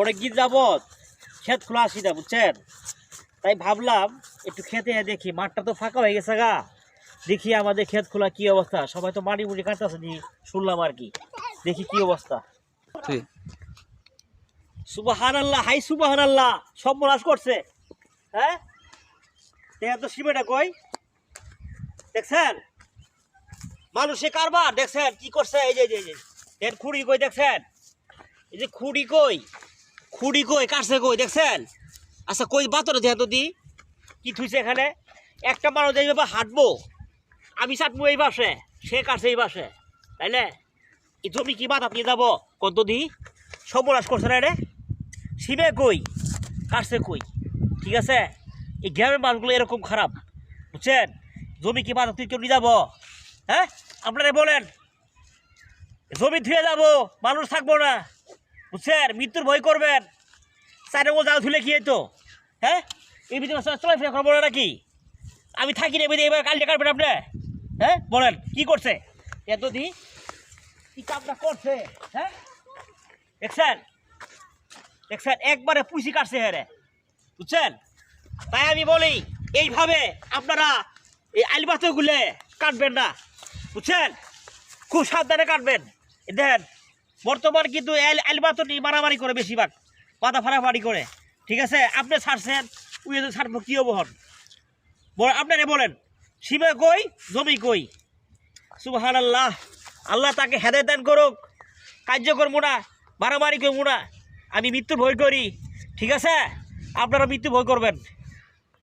অনেকদিন যাবৎ ক্ষেত খোলা আসি না বুঝছেন? তাই ভাবলাম একটু খেতে দেখি মাঠটা তো ফাঁকা হয়ে গেছে গা। দেখি আমাদের ক্ষেত খোলা কি অবস্থা। সবাই তো মাটি মুড়ি কাটতেছে নি শুনলাম আর কি। দেখি কি অবস্থা। সুবাহান আল্লাহ হাই সুবাহান আল্লাহ সব করছে। হ্যাঁ? দেখা তো সিমেটা কই? দেখছেন? মানুষে কারবার দেখছেন? কি করছে? এই যে এই যে, খুঁড়ি কই দেখছেন? এই যে খুঁড়ি কই? খুঁড়ি কই কাটছে কই, দেখছেন? আচ্ছা কই বাতরে দেহ তো দি? কি থুইছে এখানে? একটা মানুষ এইভাবে হাঁটবো, আমি চাটবো এই বাসে সে কাটছে এই বাসে তাইলে এই জমি কি বাদ আপনি যাব? কত দি? সবরাজ করছে না রে? শিবে কই? কাটছে কই? ঠিক আছে? এই গ্রামের মানুষগুলো এরকম খারাপ, বুঝছেন? জমি কি বাদ তুই কেউ নিয়ে যাব? হ্যাঁ? আপনারা বলেন, জমি ধুয়ে যাব, মানুষ থাকব না। বুঝছেন মৃত্যুর ভয় করবেন। চারে ও যাও ধুলে কি তো হ্যাঁ? এই ভিতরে চলাফেরা করব না নাকি? আমি থাকি না এবার কাল কাটবেন আপনি? হ্যাঁ? বলেন, কি করছে? এত দি কি কামটা করছে? হ্যাঁ? দেখছেন দেখছেন একবারে পুষি কাটছে হ্যাঁ রে বুঝছেন? তাই আমি বলি, এইভাবে আপনারা এই আলবাতগুলো কাটবেন না। বুঝছেন? খুব সাবধানে কাটবেন। দেখেন বর্তমান কিন্তু আলবাত নিয়ে মারামারি করে বেশিরভাগ পাতা ফাড়াফাড়ি করে। ঠিক আছে? আপনি ছাড়ছেন তো ছাড়বো কী হব হন বল- আপনারা বলেন সীমা কই, জমি কই? সুবাহান আল্লাহ আল্লাহ তাকে হেদায় দান করুক কার্য করব না মারামারি করব না আমি মৃত্যু ভয় করি, ঠিক আছে? আপনারা মৃত্যু ভয় করবেন।